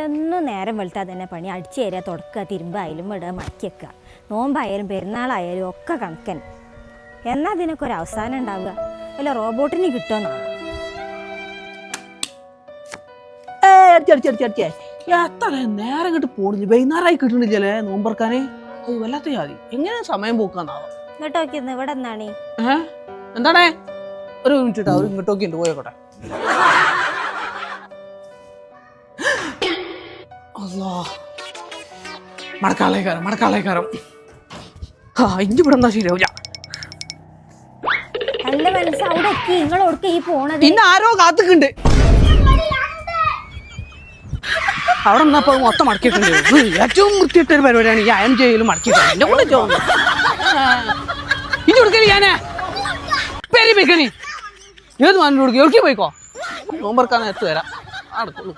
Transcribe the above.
എന്നും നേരം വെളുത്താൽ തന്നെ പണി. അടിച്ചു തരിക തുടക്കുക തിരുമ്പ് അയലും ഇടുക മടക്കി വെക്കുക. നോമ്പായാലും പെരുന്നാളായാലും ഒക്കെ കണക്കൻ എന്നാ അതിനൊക്കെ ഒരു അവസാനം ഉണ്ടാവുക? വല്ല റോബോട്ടിന് കിട്ടുമെന്നാണ് എത്ര നേരം കിട്ട് പോണില്ല. വൈകുന്നേരമായി കിട്ടണില്ലേ നോമ്പറക്കാനെ അത് വല്ലാത്ത ജാതി. എങ്ങനെ സമയം പോക്കാന്നാവോ? ഇങ്ങോട്ട് നോക്കി ഇന്ന് ഇവിടെ എന്താണ്? എന്താണേ? ഒരു മിനിറ്റ് ഇട്ടാ ഒരു ഇങ്ങോട്ടൊക്കെ അല്ലാ മടക്കാളേക്കാരം മടക്കാളേക്കാരം. ആ ഇഞ്ചി ഇവിടെ എന്താ ശരിയാവില്ല. മനസ്സ് അവിടെ എത്തി ഈ പോണത്. പിന്നെ ആരോ കാത്തുക്കുണ്ട്. അവിടെ നിന്നപ്പോ മൊത്തം മടക്കിയിട്ടുണ്ട്. ഏറ്റവും വൃത്തിയിട്ട ഒരു പരിപാടിയാണ് ഈ അയം ചെയ്യലും മടക്കിയിട്ടുണ്ട്. എന്റെ കൂടെ ചോദിച്ചു ഇനി കൊടുക്കണി ഞാനേ. പെരി വെക്കണി ഏത് മാനം കൊടുക്കും? എവിടേക്ക് പോയിക്കോ? നോമ്പർക്കാൻ നേരത്ത് വരാം അടുത്തുള്ളൂ